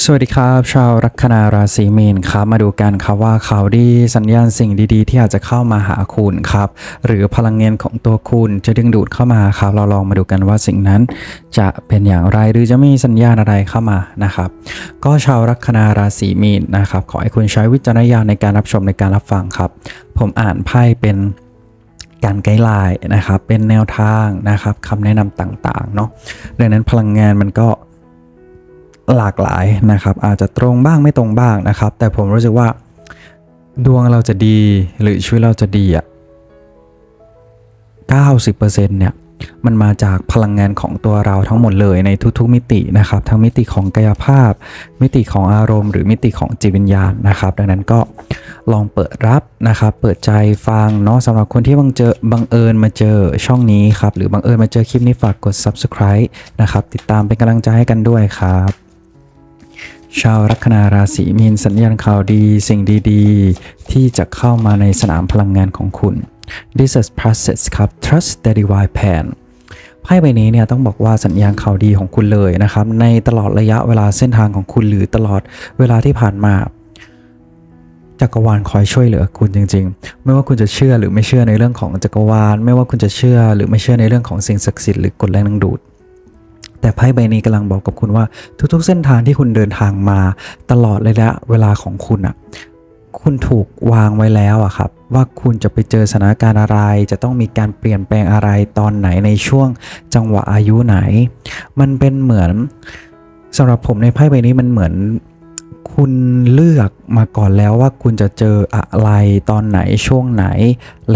สวัสดีครับ ชาวลัคนาราศีมีนครับ มาดูกันครับว่าข่าวดีสัญญาณสิ่งดีๆ ที่อาจจะเข้ามาหาคุณครับ หรือพลังเงินของตัวคุณจะดึงดูดเข้ามาครับ เราลองมาดูกันว่าสิ่งนั้นจะเป็นอย่างไรหรือจะมีสัญญาณอะไรเข้ามานะครับ ก็ชาวลัคนาราศีมีนนะครับ ขอให้คุณใช้วิจารณญาณในการรับชมในการรับฟังครับ ผมอ่านไพ่เป็นการไกด์ไลน์นะครับ เป็นแนวทางนะครับคำแนะนำต่างๆเนาะดังนั้นพลังงานมันก็ หลากหลายนะครับ อาจจะตรงบ้างไม่ตรงบ้างนะครับ แต่ผมรู้สึกว่า ดวงเราจะดีหรือชีวิตเราจะดีอะ90%เนี่ยมันมาจากพลังงานของตัวเราทั้งหมดเลยในทุกๆมิตินะครับ ทั้งมิติของกายภาพ มิติของอารมณ์ หรือมิติของจิตวิญญาณนะครับ ดังนั้นก็ลองเปิดรับนะครับ เปิดใจฟังเนาะสำหรับคนที่บังเจอบังเอิญมาเจอช่องนี้ครับ หรือบังเอิญมาเจอคลิปนี้ฝากกด subscribe นะครับ ติดตามเป็นกำลังใจให้กันด้วยครับ ชาวลัคนาราศีมีนสัญญาณข่าวดีสิ่งดีๆ ที่จะเข้ามาในสนามพลังงานของคุณ This is process ครับ trust the divine plan ไพ่ใบนี้เนี่ยต้องบอกว่าสัญญาณข่าวดีของคุณเลยนะครับ ในตลอดระยะเวลาเส้นทางของคุณหรือตลอดเวลาที่ผ่านมาจักรวาลคอยช่วยเหลือคุณจริง ๆ ไม่ว่าคุณจะเชื่อหรือไม่เชื่อในเรื่องของจักรวาล ไม่ว่าคุณจะเชื่อหรือไม่เชื่อในเรื่องของสิ่งศักดิ์สิทธิ์หรือกฎแรงดึงดูด แต่ไพ่ใบนี้กำลังบอกกับคุณว่า ทุกๆ เส้นทางที่คุณเดินทางมาตลอดระยะเวลาของคุณอะคุณถูกวางไว้แล้วอะครับ ว่าคุณจะไปเจอสถานการณ์อะไร จะต้องมีการเปลี่ยนแปลงอะไรตอนไหนในช่วงจังหวะอายุไหน มันเป็นเหมือนสำหรับผมในไพ่ใบนี้มันเหมือนคุณเลือกมาก่อนแล้วว่าคุณจะเจออะไรตอนไหนช่วงไหน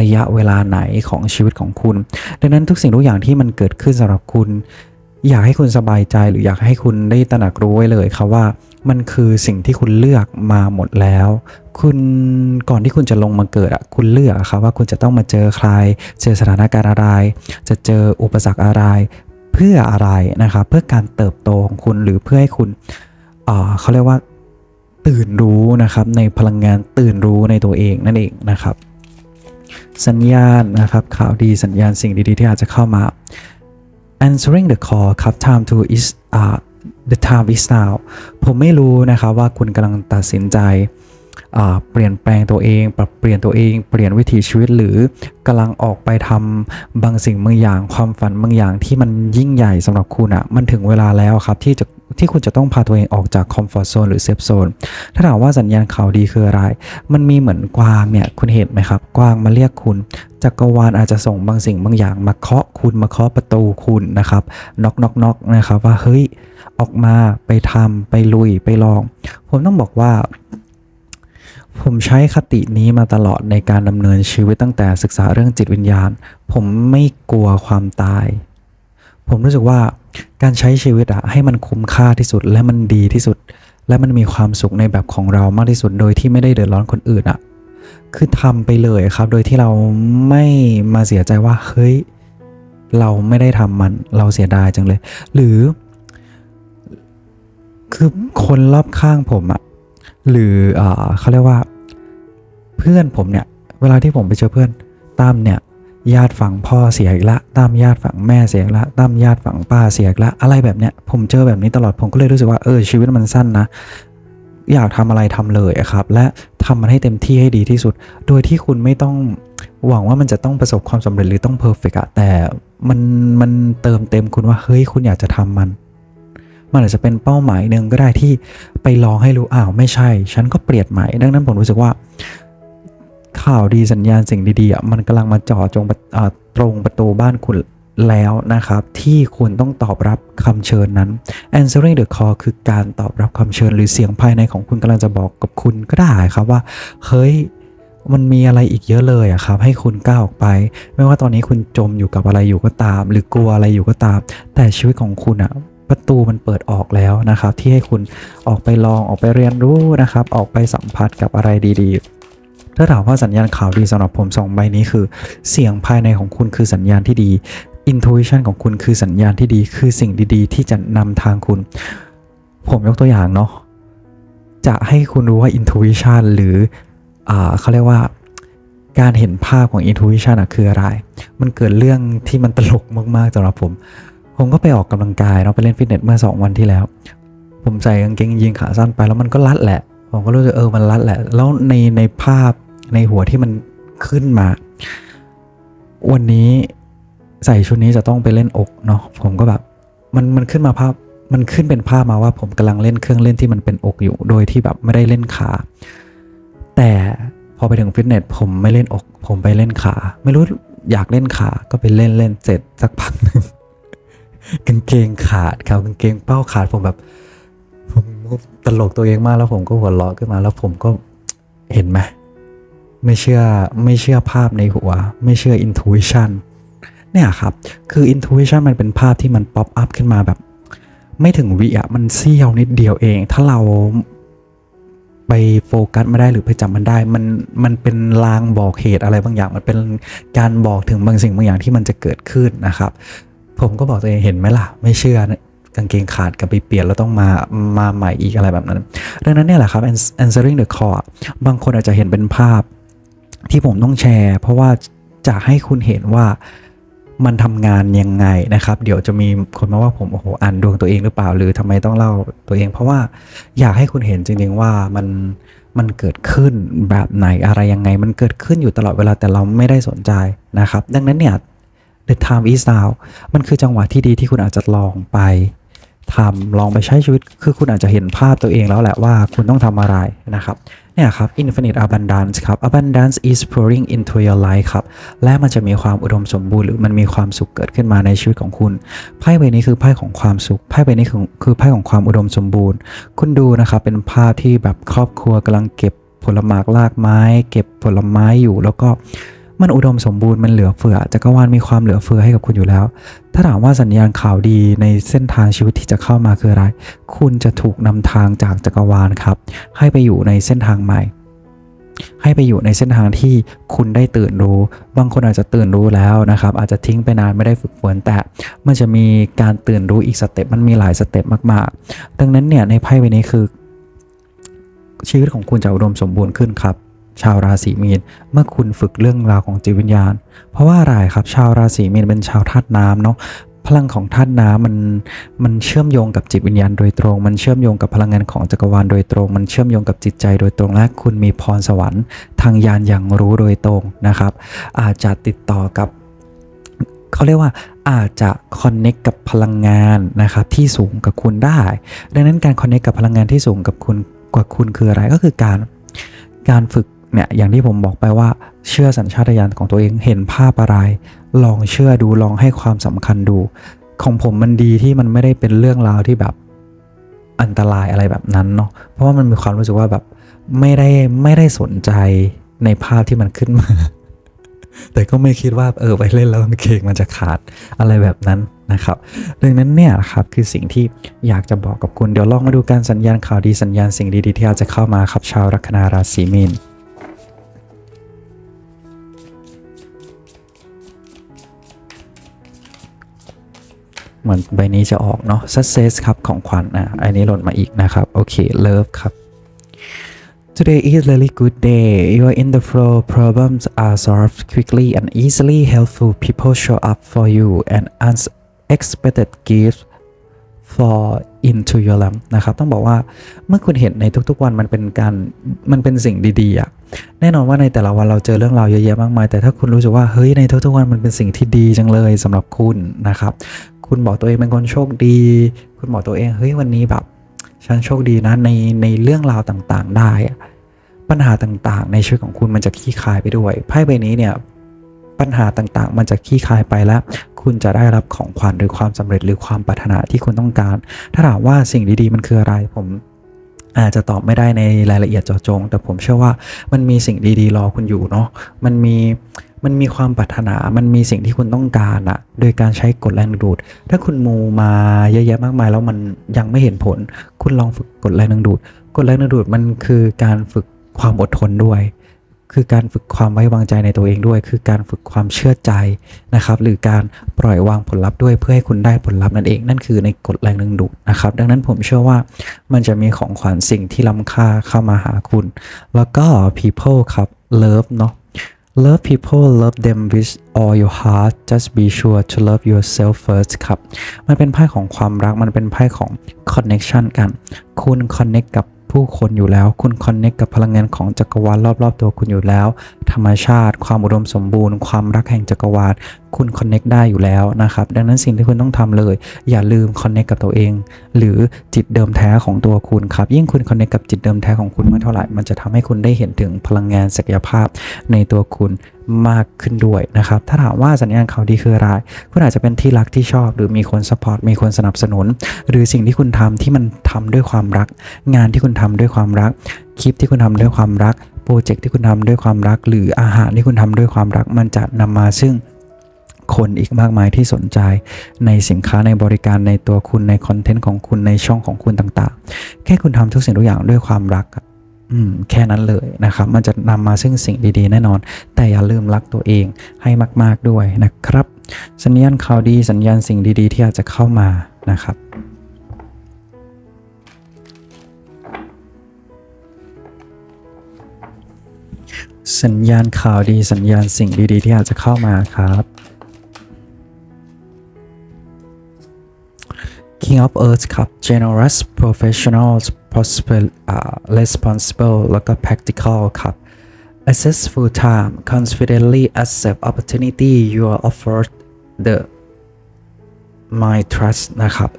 ระยะเวลาไหนของชีวิตของคุณ ดังนั้นทุกสิ่งทุกอย่างที่มันเกิดขึ้นสำหรับคุณ อยากให้คุณสบายใจหรืออยากให้คุณได้ตระหนักรู้ไว้เลยครับว่ามันคือสิ่งที่คุณเลือกมาหมดแล้ว คุณก่อนที่คุณจะลงมาเกิดอะคุณเลือกครับว่าคุณจะต้องมาเจอใคร เจอสถานการณ์อะไร จะเจออุปสรรคอะไร เพื่ออะไรนะครับเพื่อการเติบโตของคุณหรือเพื่อให้คุณเขาเรียกว่าตื่นรู้นะครับในพลังงานตื่นรู้ในตัวเองนั่นเองนะครับ สัญญาณนะครับข่าวดีสัญญาณสิ่งดีๆที่อาจจะเข้ามา answering the call ครับ time to is uh, the time is now ผมไม่รู้นะครับว่าคุณกำลังตัดสินใจอ่าเปลี่ยนแปลงตัวเอง ปรับเปลี่ยนตัวเอง เปลี่ยนวิถีชีวิตหรือกำลังออกไปทำบางสิ่งบางอย่างความฝันบางอย่างที่มันยิ่งใหญ่สำหรับคุณอะ่ะมันถึงเวลาแล้วครับที่จะ ที่คุณจะต้องพาตัวเองออกจากคอมฟอร์ z โซนหรือเซฟโซนถ้าถามว่าสัญญาณข่าวดีคืออะไร มันมีเหมือนกวางเนี่ยคุณเห็นไหมครับ กวางมาเรียกคุณจักรวาลอาจจะส่งบางสิ่งบางอย่างมาเคาะคุณมาเคาะประตูคุณนะครับน็อกน็อกน็อกนะครับว่าเฮ้ยออกมาไปทำไปลุยไปลอง ผมต้องบอกว่าผมใช้คตินี้มาตลอดในการดำเนินชีวิตตั้งแต่ศึกษาเรื่องจิตวิญญาณ ผมไม่กลัวความตาย ผมรู้สึกว่า การใช้ชีวิตอะให้มันคุ้มค่าที่สุดและมันดีที่สุด และมันมีความสุขในแบบของเรามากที่สุดโดยที่ไม่ได้เดือดร้อนคนอื่นอะคือทำไปเลยครับ โดยที่เราไม่มาเสียใจว่าเฮ้ยเราไม่ได้ทำมันเราเสียดายจังเลย หรือ คือคนรอบข้างผมอะหรือออเขาเรียกว่า เพื่อนผมเนี่ย เวลาที่ผมไปเจอเพื่อนตั้มเนี่ย ญาติฝั่งพ่อเสียอีกละตั้มญาติฝั่งแม่เสียอีกละตั้มญาติฝั่งป้าเสียอีกละอะไรแบบเนี้ยผมเจอแบบนี้ตลอดผมก็เลยรู้สึกว่าเออชีวิตมันสั้นนะอยากทำอะไรทำเลยครับ และทำมันให้เต็มที่ให้ดีที่สุด โดยที่คุณไม่ต้องหวังว่ามันจะต้องประสบความสำเร็จหรือต้องเพอร์เฟกอะแต่มันมันเติมเต็มคุณว่าเฮ้ยคุณอยากจะทำมัน มันอาจจะเป็นเป้าหมายหนึ่งก็ได้ที่ไปลองให้รู้อ้าวไม่ใช่ ฉันก็เปลี่ยนใหม่ ดังนั้นผมรู้สึกว่า ข่าวดีสัญญาณสิ่งดีๆอะมันกำลังมาจ่อจงประอ่าตรงประตูบ้านคุณแล้วนะครับ ที่คุณต้องตอบรับคำเชิญนั้น answering the call คือการตอบรับคำเชิญ หรือเสียงภายในของคุณกำลังจะบอกกับคุณก็ได้ครับว่า เฮ้ยมันมีอะไรอีกเยอะเลยอะครับ ให้คุณก้าวออกไป ไม่ว่าตอนนี้คุณจมอยู่กับอะไรอยู่ก็ตาม หรือกลัวอะไรอยู่ก็ตาม แต่ชีวิตของคุณอะประตูมันเปิดออกแล้วนะครับ ที่ให้คุณออกไปลองออกไปเรียนรู้นะครับ ออกไปสัมผัสกับอะไรดี ๆ ถ้าถามว่าสัญญาณข่าวดีสำหรับผมสองใบนี้คือ เสียงภายในของคุณคือสัญญาณที่ดี intuition ของคุณคือสัญญาณที่ดีคือสิ่งดีๆ ที่จะนำทางคุณ ผมยกตัวอย่างเนาะจะให้คุณรู้ว่า intuition หรืออ่าเขาเรียกว่าการเห็นภาพของ intuition อะคืออะไร มันเกิดเรื่องที่มันตลกมากๆสำหรับผม ผมก็ไปออกกำลังกายเนาไปเล่นฟิตเนสเมื่อ 2 วันที่แล้ว ผมใส่กางเกงยีนขาสั้นไปแล้วมันก็รัดแหละ ผมก็รู้สึกเออมันรัดแหละ แล้วในในภาพ ในหัวที่มันขึ้นมา วันนี้ใส่ชุดนี้จะต้องไปเล่นอกเนาะผมก็แบบมันมันขึ้นมาภาพมันขึ้นเป็นภาพมาว่าผมกำลังเล่นเครื่องเล่นที่มันเป็นอกอยู่ โดยที่แบบไม่ได้เล่นขา แต่พอไปถึงฟิตเนสผมไม่เล่นอก ผมไปเล่นขา ไม่รู้อยากเล่นขาก็ไปเล่นเล่นเสร็จสักพักหนึ่งกางเกงขาดครับกางเกงเป้าขาดผมแบบ ผมตลกตัวเองมากแล้วผมก็หัวเราะขึ้นมาแล้วผมก็เห็นไหม ไม่เชื่อไม่เชื่อภาพในหัว ไม่เชื่อ intuition เนี่ยครับ คือ intuition มันเป็นภาพที่มันป๊อปอัพขึ้นมาแบบ ไม่ถึงวิอะมันเสี้ยวนิดเดียวเอง ถ้าเราไปโฟกัสไม่ได้หรือไปจำมันได้ มันมันเป็นลางบอกเหตุอะไรบางอย่าง มันเป็นการบอกถึงบางสิ่งบางอย่างที่มันจะเกิดขึ้นนะครับ ผมก็บอกตัวเองเห็นไหมล่ะ ไม่เชื่อกางเกงขาดกับไปเปลี่ยนแล้วต้องมามาใหม่อีกอะไรแบบนั้น ดังนั้นเนี่ยแหละครับ answering the call บางคนอาจจะเห็นเป็นภาพ ที่ผมต้องแชร์ เพราะว่าจะให้คุณเห็นว่ามันทำงานยังไงนะครับ เดี๋ยวจะมีคนมาว่าผมโอ้โหอ่านดวงตัวเองหรือเปล่า หรือทำไมต้องเล่าตัวเอง เพราะว่าอยากให้คุณเห็นจริงๆว่ามันมันเกิดขึ้นแบบไหนอะไรยังไง มันเกิดขึ้นอยู่ตลอดเวลาแต่เราไม่ได้สนใจนะครับ ดังนั้นเนี่ย the time is now มันคือจังหวะที่ดีที่คุณอาจจะลองไปทำลองไปใช้ชีวิต คือคุณอาจจะเห็นภาพตัวเองแล้วแหละว่าคุณต้องทำอะไรนะครับ เนี่ยครับ infinite abundance ครับ abundance is pouring into your life ครับ และมันจะมีความอุดมสมบูรณ์หรือมันมีความสุขเกิดขึ้นมาในชีวิตของคุณ ไพ่ใบนี้คือไพ่ของความสุข ไพ่ใบนี้คือคือไพ่ของความอุดมสมบูรณ์ คุณดูนะครับ เป็นภาพที่แบบครอบครัวกำลังเก็บผลหมากลากไม้ เก็บผลไม้อยู่แล้วก็ มันอุดมสมบูรณ์มันเหลือเฟือจักรวาลมีความเหลือเฟือให้กับคุณอยู่แล้ว ถ้าถามว่าสัญญาณข่าวดีในเส้นทางชีวิตที่จะเข้ามาคืออะไร คุณจะถูกนำทางจากจักรวาลครับ ให้ไปอยู่ในเส้นทางใหม่ให้ไปอยู่ในเส้นทางที่คุณได้ตื่นรู้ บางคนอาจจะตื่นรู้แล้วนะครับ อาจจะทิ้งไปนานไม่ได้ฝึกฝนแต่มันจะมีการตื่นรู้อีกสเต็ปมันมีหลายสเต็ปมากๆ ดังนั้นเนี่ยในไพ่ใบนี้คือ ชีวิตของคุณจะอุดมสมบูรณ์ขึ้นครับ ชาวราศีมีนเมื่อคุณฝึกเรื่องราวของจิตวิญญาณ เพราะว่าอะไรครับชาวราศีมีนเป็นชาวธาตุน้ำเนาะพลังของธาตุน้ำมันมันเชื่อมโยงกับจิตวิญญาณโดยตรง มันเชื่อมโยงกับพลังงานของจักรวาลโดยตรง มันเชื่อมโยงกับจิตใจโดยตรงและคุณมีพรสวรรค์ ทางยานอย่างรู้โดยตรงนะครับ อาจจะติดต่อกับเขาเรียกว่าอาจจะคอนเน็กกับพลังงานนะครับที่สูงกับคุณได้ ดังนั้นการคอนเน็กกับพลังงานที่สูงกับคุณกว่าคุณคืออะไรก็คือการการฝึก เนี่ยอย่างที่ผมบอกไปว่าเชื่อสัญชาตญาณของตัวเองเห็นภาพอะไร ลองเชื่อดูลองให้ความสำคัญดู ของผมมันดีที่มันไม่ได้เป็นเรื่องราวที่แบบอันตรายอะไรแบบนั้นเนาะเพราะว่ามันมีความรู้สึกว่าแบบไม่ได้ไม่ได้สนใจในภาพที่มันขึ้นมา แต่ก็ไม่คิดว่าเออไปเล่นแล้วกางเกงมันจะขาดอะไรแบบนั้นนะครับดังนั้นเนี่ยครับคือสิ่งที่อยากจะบอกกับคุณเดี๋ยวลองมาดูการสัญญาณข่าวดีสัญญาณสิ่งดีๆที่อาจจะเข้ามาครับชาวลัคนาราศีมีน เหมือนใบนี้จะออกเนาะ success ครับของขวัญอะอันนี้หล่นมาอีกนะครับ โอเค love ครับ Today is really good day. You are in the flow. Problems are solved quickly and easily. Helpful people show up for you and unexpected gifts fall into your life นะครับ ต้องบอกว่าเมื่อคุณเห็นในทุกๆวันมันเป็นการมันเป็นสิ่งดีๆอะแน่นอนว่าในแต่ละวันเราเจอเรื่องราวเยอะแยะมากมาย แต่ถ้าคุณรู้สึกว่าเฮ้ยในทุกๆวันมันเป็นสิ่งที่ดีจังเลยสำหรับคุณนะครับ คุณบอกตัวเองเป็นคนโชคดี คุณบอกตัวเองเฮ้ยวันนี้แบบ ฉันโชคดีนะในในเรื่องราวต่างๆ ได้ปัญหาต่างๆ ในชีวิตของคุณมันจะคลี่คายไปด้วยไพ่ใบนี้เนี่ยปัญหาต่างๆ มันจะคลี่คายไปแล้ว คุณจะได้รับของขวัญหรือความสำเร็จหรือความปรารถนาที่คุณต้องการ ถ้าถามว่าสิ่งดีๆ มันคืออะไรผมอาจจะตอบไม่ได้ในรายละเอียดเจาะจง แต่ผมเชื่อว่ามันมีสิ่งดีๆ รอคุณอยู่เนาะมันมี มันมีความปรารถนา มันมีสิ่งที่คุณต้องการอะโดยการใช้กฎแรงดึงดูด ถ้าคุณมูมาเยอะแยะมากมาย แล้วมันยังไม่เห็นผล คุณลองฝึกกฎแรงดึงดูด กฎแรงดึงดูดมันคือการฝึกความอดทนด้วย คือการฝึกความไว้วางใจในตัวเองด้วย คือการฝึกความเชื่อใจนะครับ หรือการปล่อยวางผลลัพธ์ด้วยเพื่อให้คุณได้ผลลัพธ์นั่นเอง นั่นคือในกฎแรงดึงดูดนะครับ ดังนั้นผมเชื่อว่ามันจะมีของขวัญสิ่งที่ล้ำค่าเข้ามาหาคุณ แล้วก็ people ครับ love เนาะ love people love them with all your heart just be sure to love yourself first ครับ มันเป็นไพ่ของความรัก มันเป็นไพ่ของ connection กัน คุณ connect กับผู้คนอยู่แล้ว คุณ connect กับพลังงานของจักรวาลรอบๆ ตัวคุณอยู่แล้ว ธรรมชาติ ความอุดมสมบูรณ์ ความรักแห่งจักรวาล คุณ connect ได้อยู่แล้วนะครับ ดังนั้นสิ่งที่คุณต้องทำเลย อย่าลืม connect กับตัวเอง หรือจิตเดิมแท้ของตัวคุณครับ ยิ่งคุณ connect กับจิตเดิมแท้ของคุณมากเท่าไหร่ มันจะทำให้คุณได้เห็นถึงพลังงานศักยภาพในตัวคุณมากขึ้นด้วยนะครับ ถ้าถามว่าสัญญาณข่าวดีคืออะไร คุณอาจจะเป็นที่รักที่ชอบ หรือมีคนสปอร์ต มีคนสนับสนุน หรือสิ่งที่คุณทำที่มันทำด้วยความรัก งานที่คุณทำด้วยความรัก คลิปที่คุณทำด้วยความรัก โปรเจกต์ที่คุณทำด้วยความรัก หรืออาหารที่คุณทำด้วยความรัก มันจะนำมาซึ่ง คนอีกมากมายที่สนใจ ในสินค้าในบริการในตัวคุณในคอนเทนต์ของคุณในช่องของคุณต่างๆ แค่คุณทำทุกสิ่งทุกอย่างด้วยความรักอืมแค่นั้นเลยนะครับ มันจะนำมาซึ่งสิ่งดีๆ แน่นอน แต่อย่าลืมรักตัวเองให้มาก ๆด้วยนะครับ สัญญาณข่าวดีสัญญาณสิ่งดีๆ ที่อาจจะเข้ามานะครับสัญญาณข่าวดีสัญญาณสิ่งดีๆ ที่อาจจะเข้ามาครับ King of Earth ครับ generous professionals prosper uh, responsible แล้วก็ practical ครับ assess full time confidently accept opportunity you are offered the my trust นะครับ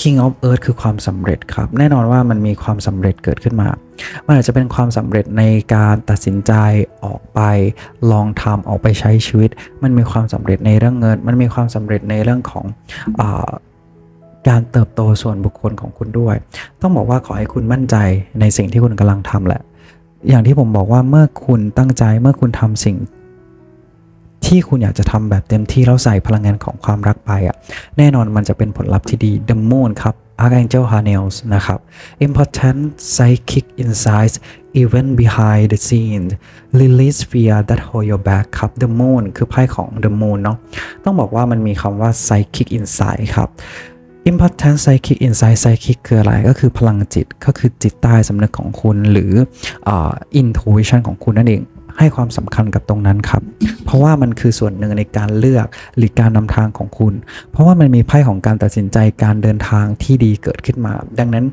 King of Earth คือความสำเร็จครับ แน่นอนว่ามันมีความสำเร็จเกิดขึ้นมา มันอาจจะเป็นความสำเร็จในการตัดสินใจออกไป ลองทำออกไปใช้ชีวิต มันมีความสำเร็จในเรื่องเงิน มันมีความสำเร็จในเรื่องของอการเติบโตส่วนบุคคลของคุณด้วย ต้องบอกว่าขอให้คุณมั่นใจในสิ่งที่คุณกำลังทำแหละ อย่างที่ผมบอกว่าเมื่อคุณตั้งใจเมื่อคุณทำสิ่ง ที่คุณอยากจะทำแบบเต็มที่แล้วใส่พลังงานของความรักไปอะ่ะแน่นอนมันจะเป็นผลลัพธ์ที่ดี The Moon ครับ Archangel Hanels นะครับ Important Psychic Insights Even behind the scenes Release fear that hold Your back ครับ The Moon คือไพ่ของ The Moon เนาะต้องบอกว่ามันมีคำว่า Psychic Insight ครับ Important Psychic Insight Psychic คืออะไรก็คือพลังจิตก็คือจิตใต้สำนึกของคุณหรืออ intuition ของคุณนั่นเอง ให้ความสำคัญกับตรงนั้นครับ เพราะว่ามันคือส่วนหนึ่งในการเลือกหรือการนำทางของคุณ เพราะว่ามันมีไพ่ของการตัดสินใจการเดินทางที่ดีเกิดขึ้นมา ดังนั้น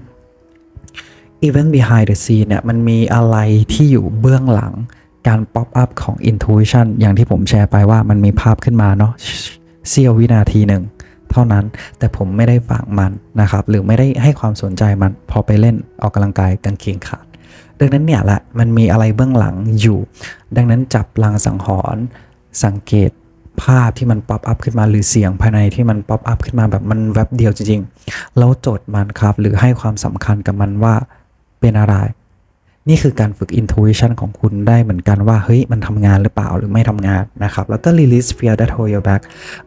Event behind the scene เนี่ยมันมีอะไรที่อยู่เบื้องหลังการ pop up ของ intuition อย่างที่ผมแชร์ไปว่ามันมีภาพขึ้นมาเนาะเสี้ยววินาทีหนึ่งเท่านั้นแต่ผมไม่ได้ฝากมันนะครับ หรือไม่ได้ให้ความสนใจมันพอไปเล่นออกกำลังกายกางเกงขาด ดังนั้นเนี่ยแหละมันมีอะไรเบื้องหลังอยู่ ดังนั้นจับลางสังหรณ์สังเกตภาพที่มันป๊อปอัพขึ้นมาหรือเสียงภายในที่มันป๊อปอัพขึ้นมาแบบมันแวบเดียวจริงๆ แล้วโจทย์มันครับ หรือให้ความสำคัญกับมันว่าเป็นอะไร นี่คือการฝึก intuition ของคุณได้เหมือนกันว่า เฮ้ย มันทำงานหรือเปล่าหรือไม่ทำงานนะครับ แล้วก็ release fear that hold you back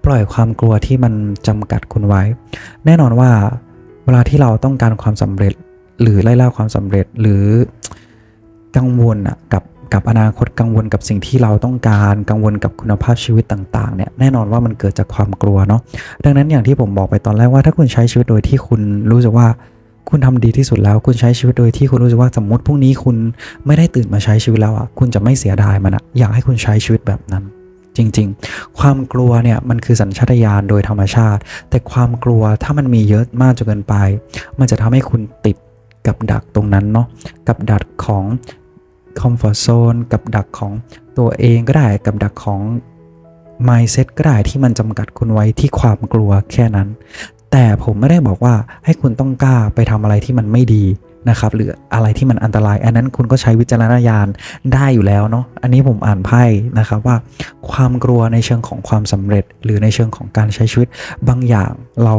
ปล่อยความกลัวที่มันจำกัดคุณไว้ แน่นอนว่า เวลาที่เราต้องการความสำเร็จ หรือไล่ล่าความสำเร็จหรือ กังวลอะกับกับอนาคตกังวลกับสิ่งที่เราต้องการกังวลกับคุณภาพชีวิตต่างๆเนี่ยแน่นอนว่ามันเกิดจากความกลัวเนาะดังนั้นอย่างที่ผมบอกไปตอนแรกว่าถ้าคุณใช้ชีวิตโดยที่คุณรู้สึกว่าคุณทำดีที่สุดแล้ว คุณใช้ชีวิตโดยที่คุณรู้สึกว่าสมมติพรุ่งนี้คุณไม่ได้ตื่นมาใช้ชีวิตแล้วอะคุณจะไม่เสียดายมันอะอยากให้คุณใช้ชีวิตแบบนั้น จริง ๆ ความกลัวเนี่ยมันคือสัญชาตญาณโดยธรรมชาติ แต่ความกลัวถ้ามันมีเยอะมากจนเกินไป มันจะทำให้คุณติดกับดักตรงนั้นเนาะกับดักของ คอมฟอร์ z โซนกับดักของตัวเองก็ได้กับดักของ mindset ก็ได้ที่มันจำกัดคุณไว้ที่ความกลัวแค่นั้น แต่ผมไม่ได้บอกว่าให้คุณต้องกล้าไปทำอะไรที่มันไม่ดีนะครับหรืออะไรที่มันอันตราย อันนั้นคุณก็ใช้วิจารณญาณได้อยู่แล้วเนาะอันนี้ผมอ่านไพ่นะครับว่า ความกลัวในเชิงของความสำเร็จ หรือในเชิงของการใช้ชีวิต บางอย่างเรา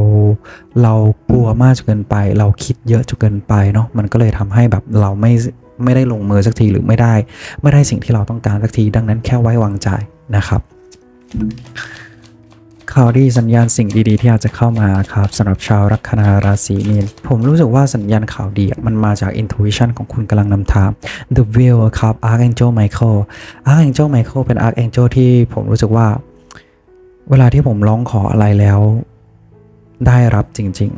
เรากลัวมากจนเกินไป เราคิดเยอะจนเกินไปเนาะมันก็เลยทำให้แบบเราไม่ ไม่ได้ลงมือสักทีหรือไม่ได้ ไม่ได้สิ่งที่เราต้องการสักที ดังนั้นแค่ไว้วางใจนะครับข่าวดีสัญญาณสิ่งดีๆ ที่อาจจะเข้ามาครับสำหรับชาวลัคนาราศีมีนผมรู้สึกว่าสัญญาณข่าวดีมันมาจาก intuition ของคุณกำลังนำทาง The Wheel ครับ Archangel Michael Archangel Michael เป็น Archangel ที่ผมรู้สึกว่า เวลาที่ผมร้องขออะไรแล้ว ได้รับจริง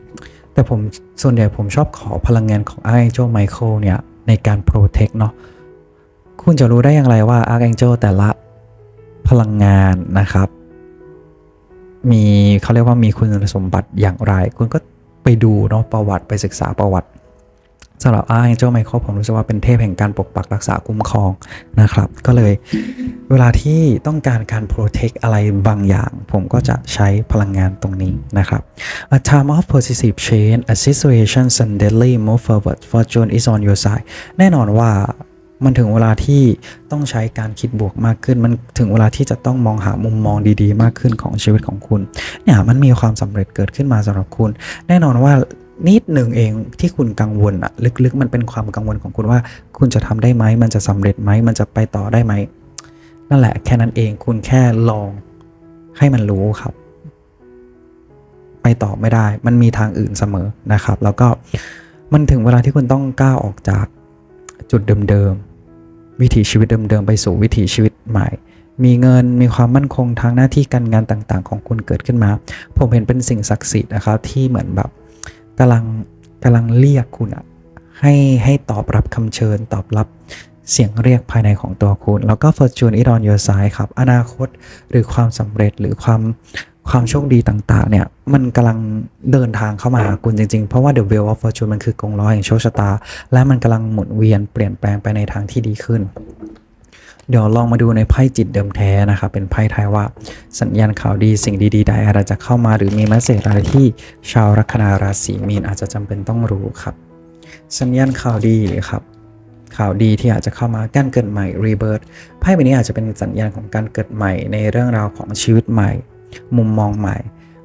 ๆ แต่ผมส่วนใหญ่ผมชอบขอพลังงานของ Archangel Michael เนี่ย ในการโปรเทคเนาะคุณจะรู้ได้อย่างไรว่าอาร์แองเกิลแต่ละพลังงานนะครับ มีเขาเรียกว่ามีคุณสมบัติอย่างไร คุณก็ไปดูเนาะประวัติไปศึกษาประวัติ สำหรับ Archangel Michael ผมรู้สึกว่าเป็นเทพแห่งการปกปักรักษาคุ้มครองนะครับ ก็เลยเวลาที่ต้องการการ protect อะไรบางอย่าง ผมก็จะใช้พลังงานตรงนี้นะครับ A time of positive change a situation suddenly move forward fortune is on your side แน่นอนว่ามันถึงเวลาที่ต้องใช้การคิดบวกมากขึ้น มันถึงเวลาที่จะต้องมองหามุมมองดีๆ มากขึ้นของชีวิตของคุณ เนี่ยมันมีความสำเร็จเกิดขึ้นมาสำหรับคุณ แน่นอนว่า นิดหนึ่งเองที่คุณกังวลอะลึกๆ มันเป็นความกังวลของคุณว่า คุณจะทำได้ไหมมันจะสำเร็จไหมมันจะไปต่อได้ไหมนั่นแหละแค่นั้นเองคุณแค่ลองให้มันรู้ครับ ไปต่อไม่ได้ มันมีทางอื่นเสมอนะครับ แล้วก็มันถึงเวลาที่คุณต้องก้าวออกจากจุดเดิมๆวิถีชีวิตเดิมๆไปสู่วิถีชีวิตใหม่มีเงินมีความมั่นคงทางหน้าที่การงานต่างๆ ของคุณเกิดขึ้นมา ผมเห็นเป็นสิ่งศักดิ์สิทธิ์นะครับที่เหมือนแบบ กำลังกำลังเรียกคุณอะให้ให้ตอบรับคำเชิญตอบรับเสียงเรียกภายในของตัวคุณ แล้วก็ fortune is on your side ครับ อนาคตหรือความสำเร็จหรือความความโชคดีต่างๆ เนี่ย มันกำลังเดินทางเข้ามาหาคุณจริงๆ เพราะว่า the wheel of fortune มันคือกงล้อแห่งโชคชะตา และมันกำลังหมุนเวียนเปลี่ยนแปลงไปในทางที่ดีขึ้น เดี๋ยวลองมาดูในไพ่จิตเดิมแท้นะครับเป็นไพ่ไทยว่าสัญญาณข่าวดีสิ่งดีๆใดอะไรจะเข้ามาหรือมีแมสเซจอะไรที่ชาวลัคนาราศีมีนอาจจะจำเป็นต้องรู้ครับ สัญญาณข่าวดีครับข่าวดีที่อาจจะเข้ามาการเกิดใหม่ rebirth ไพ่ใบนี้อาจจะเป็นสัญญาณของการเกิดใหม่ในเรื่องราวของชีวิตใหม่ มุมมองใหม่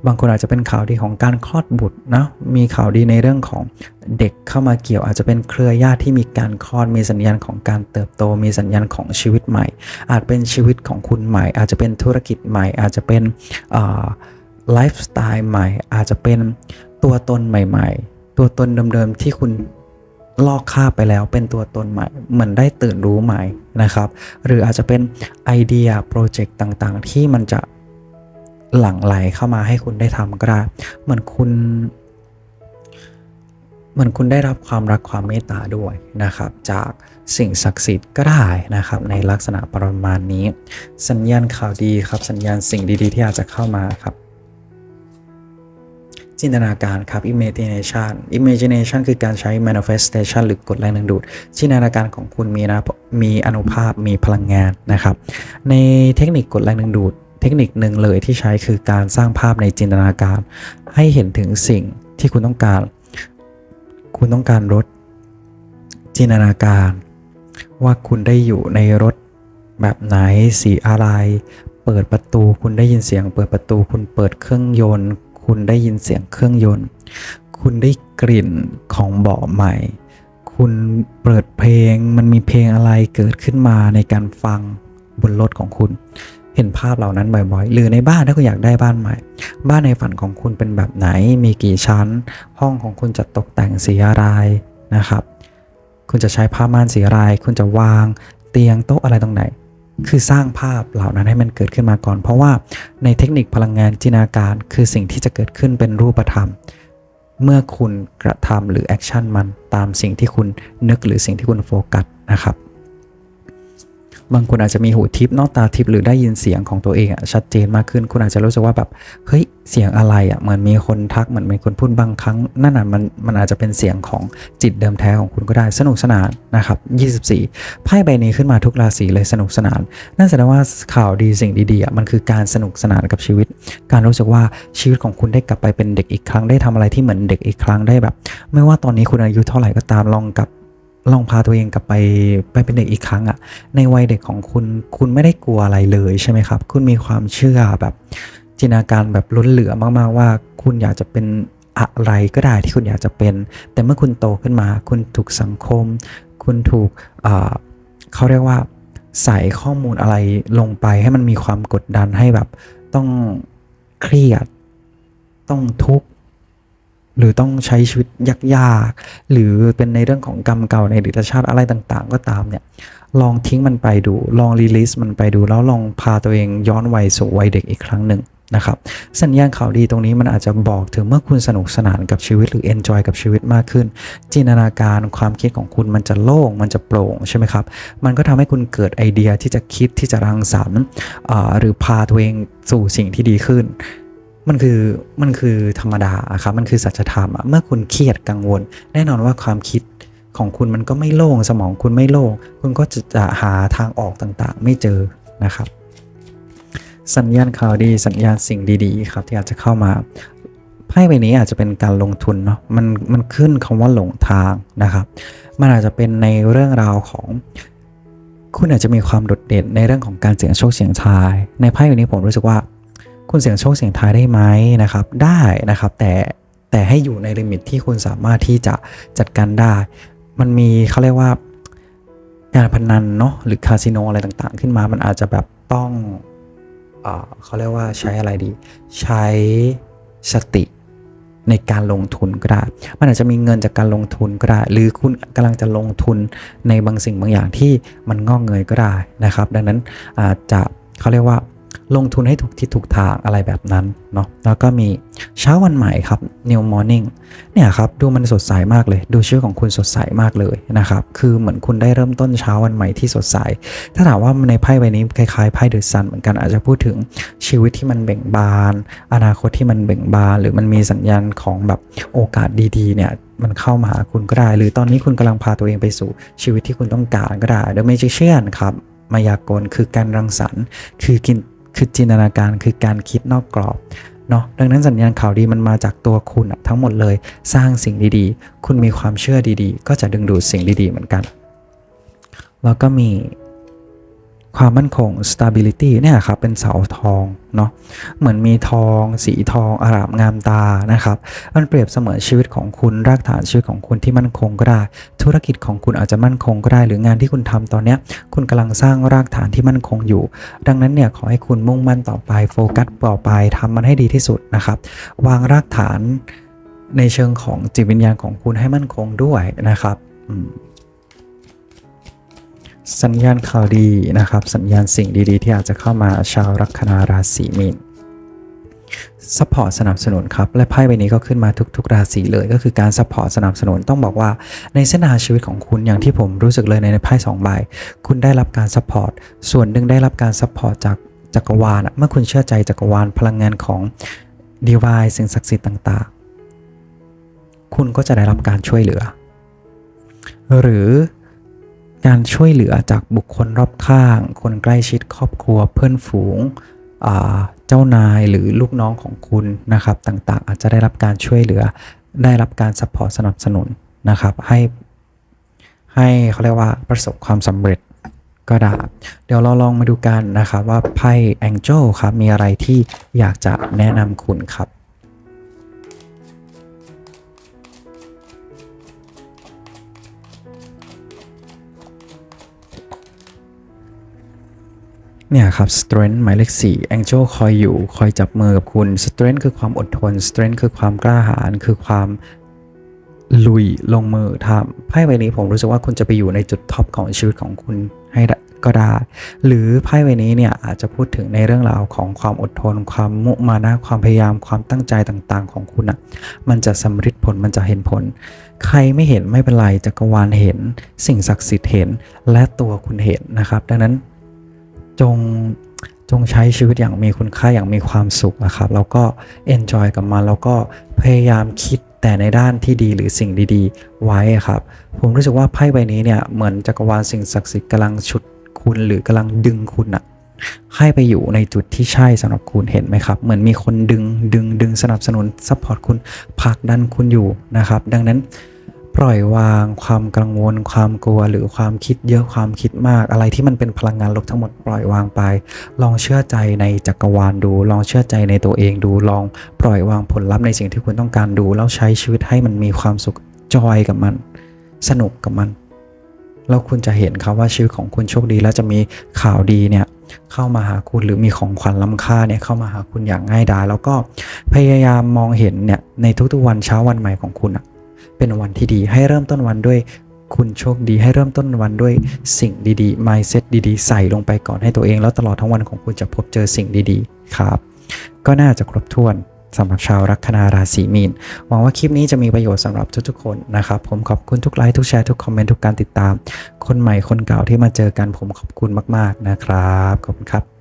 บางคนอาจจะเป็นข่าวดีของการคลอดบุตรนะมีข่าวดีในเรื่องของเด็กเข้ามาเกี่ยว อาจจะเป็นเครือญาติที่มีการคลอดมีสัญญาณของการเติบโต มีสัญญาณของชีวิตใหม่ อาจเป็นชีวิตของคุณใหม่ อาจจะเป็นธุรกิจใหม่ อาจจะเป็นไลฟ์สไตล์ใหม่ อาจจะเป็นตัวตนใหม่ ๆ ตัวตนเดิมๆที่คุณลอกคาไปแล้วเป็นตัวตนใหม่เหมือนได้ตื่นรู้ใหม่นะครับ หรืออาจจะเป็นไอเดียโปรเจกต์ต่างๆ ที่มันจะ หลั่งไหลเข้ามาให้คุณได้ทำก็ได้เหมือนคุณเหมือนคุณได้รับความรักความเมตตาด้วยนะครับ จากสิ่งศักดิ์สิทธิ์ก็ได้นะครับ ในลักษณะประมาณนี้ สัญญาณข่าวดีครับ สัญญาณสิ่งดีๆ ที่อาจจะเข้ามาครับ จินตนาการครับ imagination imagination คือการใช้ manifestation หรือกฎแรงดึงดูด จินตนาการของคุณมีนะมีอนุภาพมีพลังงานนะครับ ในเทคนิคกฎแรงดึงดูด ทคนิคหนึ่งเลยที่ใช้คือการสร้างภาพในจินตนาการ ให้เห็นถึงสิ่งที่คุณต้องการ คุณต้องการรถ จินตนาการ ว่าคุณได้อยู่ในรถแบบไหนสีอะไร เปิดประตูคุณได้ยินเสียง เปิดประตู คุณเปิดเครื่องยนต์ คุณได้ยินเสียงเครื่องยนต์ คุณได้กลิ่นของเบาะใหม่ คุณเปิดเพลงมันมีเพลงอะไรเกิดขึ้นมาในการฟังบนรถของคุณ เห็นภาพเหล่านั้นบ่อยๆ หรือในบ้านถ้าคุณอยากได้บ้านใหม่ บ้านในฝันของคุณเป็นแบบไหน มีกี่ชั้น ห้องของคุณจะตกแต่งสีอะไรนะครับ คุณจะใช้ผ้าม่านสีอะไร คุณจะวางเตียงโต๊ะอะไรตรงไหน คือสร้างภาพเหล่านั้นให้มันเกิดขึ้นมาก่อน เพราะว่าในเทคนิคพลังงานจินตนาการคือสิ่งที่จะเกิดขึ้นเป็นรูปธรรม เมื่อคุณกระทำหรือแอคชั่นมันตามสิ่งที่คุณนึกหรือสิ่งที่คุณโฟกัสนะครับ บางคนอาจจะมีหูทิพนอกตาทิพหรือได้ยินเสียงของตัวเองอะชัดเจนมากขึ้น คุณอาจจะรู้สึกว่าแบบเฮ้ยเสียงอะไรอะเหมือนมีคนทักเหมือนมีคนพูดบางครั้งนั่นน่ะมันมันอาจจะเป็นเสียงของจิตเดิมแท้ของคุณก็ได้สนุกสนานนะครับ24ไพ่ใบนี้ขึ้นมาทุกราศีเลยสนุกสนานนั่นแสดงว่าข่าวดีสิ่งดีๆอะมันคือการสนุกสนานกับชีวิต การรู้สึกว่าชีวิตของคุณได้กลับไปเป็นเด็กอีกครั้งได้ทำอะไรที่เหมือนเด็กอีกครั้งได้แบบ ไม่ว่าตอนนี้คุณอายุเท่าไหร่ก็ตามลองกลับ ลองพาตัวเองกลับไปไปเป็นเด็กอีกครั้งอะในวัยเด็กของคุณคุณไม่ได้กลัวอะไรเลยใช่ไหมครับ คุณมีความเชื่อแบบจินตนาการแบบล้นเหลือมาก ๆ ว่า คุณอยากจะเป็นอะไรก็ได้ที่คุณอยากจะเป็น แต่เมื่อคุณโตขึ้นมา คุณถูกสังคม คุณถูกเอ่อเขาเรียกว่าใส่ข้อมูลอะไรลงไปให้มันมีความกดดันให้แบบต้องเครียด ต้องทุกข์ หรือต้องใช้ชีวิตยากๆ หรือเป็นในเรื่องของกรรมเก่าในอดีตชาติอะไรต่างๆ ก็ตามเนี่ย ลองทิ้งมันไปดู ลองรีลิสมันไปดู แล้วลองพาตัวเองย้อนวัยสู่วัยเด็กอีกครั้งหนึ่งนะครับ สัญญาณข่าวดีตรงนี้มันอาจจะบอกถึงเมื่อคุณสนุกสนานกับชีวิตหรือ enjoy กับชีวิตมากขึ้น จินตนาการความคิดของคุณมันจะโล่ง มันจะโปร่งใช่ไหมครับ มันก็ทำให้คุณเกิดไอเดียที่จะคิดที่จะรังสรรค์หรือพาตัวเองสู่สิ่งที่ดีขึ้น มันคือมันคือธรรมดาครับมันคือสัจธรรมอะเมื่อคุณเครียดกังวล แน่นอนว่าความคิดของคุณมันก็ไม่โล่งสมองคุณไม่โล่ง คุณก็จะจะหาทางออกต่างๆ ไม่เจอนะครับ สัญญาณข่าวดีสัญญาณสิ่งดีๆ ครับที่อาจจะเข้ามาไพ่ใบนี้อาจจะเป็นการลงทุนเนาะมันมันขึ้นคำว่าหลงทางนะครับ มันอาจจะเป็นในเรื่องราวของคุณอาจจะมีความโดดเด่นในเรื่องของการเสี่ยงโชคเสี่ยงทาย ในไพ่ใบนี้ผมรู้สึกว่า คุณเสี่ยงโชคเสี่ยงทายได้ไหมนะครับ ได้นะครับ แต่แต่ให้อยู่ในลิมิตที่คุณสามารถที่จะจัดการได้ มันมีเขาเรียกว่าการพนันเนาะหรือคาสิโนอะไรต่างๆ ขึ้นมามันอาจจะแบบต้องเอเขาเรียกว่าใช้อะไรดี ใช้สติในการลงทุนก็ได้ มันอาจจะมีเงินจากการลงทุนก็ได้ หรือคุณกำลังจะลงทุนในบางสิ่งบางอย่างที่มันงอกเงยก็ได้นะครับ ดังนั้นอาจจะเขาเรียกว่า ลงทุนให้ถูกที่ถูกทางอะไรแบบนั้นเนาะแล้วก็มีเช้าวันใหม่ครับ new morning เนี่ยครับดูมันสดใสมากเลย ดูชื่อของคุณสดใสมากเลยนะครับ คือเหมือนคุณได้เริ่มต้นเช้าวันใหม่ที่สดใส ถ้าถามว่าในไพ่ใบนี้คล้ายๆไพ่เดอะซันเหมือนกันอาจจะพูดถึงชีวิตที่มันเบ่งบาน อนาคตที่มันเบ่งบาน หรือมันมีสัญญาณของแบบโอกาสดีๆเนี่ยมันเข้ามาหาคุณก็ได้ หรือตอนนี้คุณกำลังพาตัวเองไปสู่ชีวิตที่คุณต้องการก็ได้ The Magician ครับมายากลคือการรังสรรค์คือกิน คือจินตนาการคือการคิดนอกกรอบเนาะดังนั้นสัญญาณข่าวดีมันมาจากตัวคุณทั้งหมดเลยสร้างสิ่งดีๆ คุณมีความเชื่อดีๆ ก็จะดึงดูดสิ่งดีๆเหมือนกัน แล้วก็มี ความมั่นคง stability เนี่ยครับเป็นเสาทองเนาะเหมือนมีทอง สีทองอารามงามตานะครับมันเปรียบเสมือนชีวิตของคุณรากฐานชีวิตของคุณที่มั่นคงก็ได้ ธุรกิจของคุณอาจจะมั่นคงก็ได้ หรืองานที่คุณทำตอนเนี้ยคุณกำลังสร้างรากฐานที่มั่นคงอยู่ ดังนั้นเนี่ยขอให้คุณมุ่งมั่นต่อไปโฟกัสต่อไปทำมันให้ดีที่สุดนะครับวางรากฐานในเชิงของจิตวิญญาณของคุณให้มั่นคงด้วยนะครับ อืม สัญญาณข่าวดีนะครับ สัญญาณสิ่งดีๆ ที่อาจจะเข้ามาชาวลัคนาราศีมีนซัพพอร์ตสนับสนุนครับ และไพ่ใบนี้ก็ขึ้นมาทุก ๆ ราศีเลยก็คือการซัพพอร์ตสนับสนุนต้องบอกว่าในเส้นทางชีวิตของคุณอย่างที่ผมรู้สึกเลยในไพ่สองใบคุณได้รับการซัพพอร์ตส่วนหนึ่งได้รับการซัพพอร์ตจากจักรวาลเมื่อคุณเชื่อใจจักรวาลพลังงานของดีวายสิ่งศักดิ์สิทธิ์ต่างๆ คุณก็จะได้รับการช่วยเหลือ หรือ การช่วยเหลือจากบุคคลรอบข้าง คนใกล้ชิดครอบครัวเพื่อนฝูงเจ้านายหรือลูกน้องของคุณนะครับต่างๆ อาจจะได้รับการช่วยเหลือได้รับการซัพพอร์ตสนับสนุนนะครับให้ให้เขาเรียกว่าประสบความสำเร็จก็ได้เดี๋ยวเราลองมาดูกันนะครับว่าไพ่ Angel ครับมีอะไรที่อยากจะแนะนำคุณครับ เนี่ยครับ strength หมายเลข4 angel คอยอยู่ คอยจับมือกับคุณ strength คือความอดทน strength คือความกล้าหาญ คือความลุยลงมือทำไพ่ใบนี้ผมรู้สึกว่าคุณจะไปอยู่ในจุดท็อปของชีวิตของคุณให้ได้ก็ได้ หรือไพ่ใบนี้เนี่ยอาจจะพูดถึงในเรื่องราวของความอดทน ความมุมานะ ความพยายาม ความตั้งใจต่างๆ ของคุณอะ่ะ มันจะสำเร็จผล มันจะเห็นผล ใครไม่เห็นไม่เป็นไรจักรวาลเห็น สิ่งศักดิ์สิทธิ์เห็น และตัวคุณเห็นนะครับ ดังนั้น จงจงใช้ชีวิตอย่างมีคุณค่าอย่างมีความสุขนะครับ แล้วก็ enjoy กับมัน แล้วก็พยายามคิดแต่ในด้านที่ดีหรือสิ่งดีๆ ไว้ครับ ผมรู้สึกว่าไพ่ใบนี้เนี่ยเหมือนจักรวาลสิ่งศักดิ์สิทธิ์กำลังฉุดคุณหรือกำลังดึงคุณอะให้ไปอยู่ในจุดที่ใช่สำหรับคุณเห็นไหมครับ เหมือนมีคนดึงดึงดึงสนับสนุนซัพพอร์ตคุณผลักดันคุณอยู่นะครับ ดังนั้น ปล่อยวางความกังวล ความกลัว หรือความคิดเยอะความคิดมาก อะไรที่มันเป็นพลังงานลบทั้งหมดปล่อยวางไป ลองเชื่อใจในจักรวาลดู ลองเชื่อใจในตัวเองดู ลองปล่อยวางผลลัพธ์ในสิ่งที่คุณต้องการดู แล้วใช้ชีวิตให้มันมีความสุขจอยกับมัน สนุกกับมัน แล้วคุณจะเห็นครับว่าชีวิตของคุณโชคดี แล้วจะมีข่าวดีเนี่ยเข้ามาหาคุณหรือมีของขวัญล้ำค่าเนี่ยเข้ามาหาคุณอย่างง่ายดายแล้วก็พยายามมองเห็นเนี่ยในทุกๆวันเช้าวันใหม่ของคุณอะ เป็นวันที่ดี ให้เริ่มต้นวันด้วย คุณโชคดีให้เริ่มต้นวันด้วยสิ่งดีๆ mindset ดีๆ ใส่ลงไปก่อนให้ตัวเอง แล้วตลอดทั้งวันของคุณจะพบเจอสิ่งดีๆ ครับ ก็น่าจะครบถ้วนสำหรับชาวลัคนาราศีมีน หวังว่าคลิปนี้จะมีประโยชน์สำหรับทุกๆคนนะครับ ผมขอบคุณทุกไลค์ทุกแชร์ทุกคอมเมนต์ทุกการติดตาม คนใหม่คนเก่าที่มาเจอกันผมขอบคุณมาก ๆนะครับ ขอบคุณครับ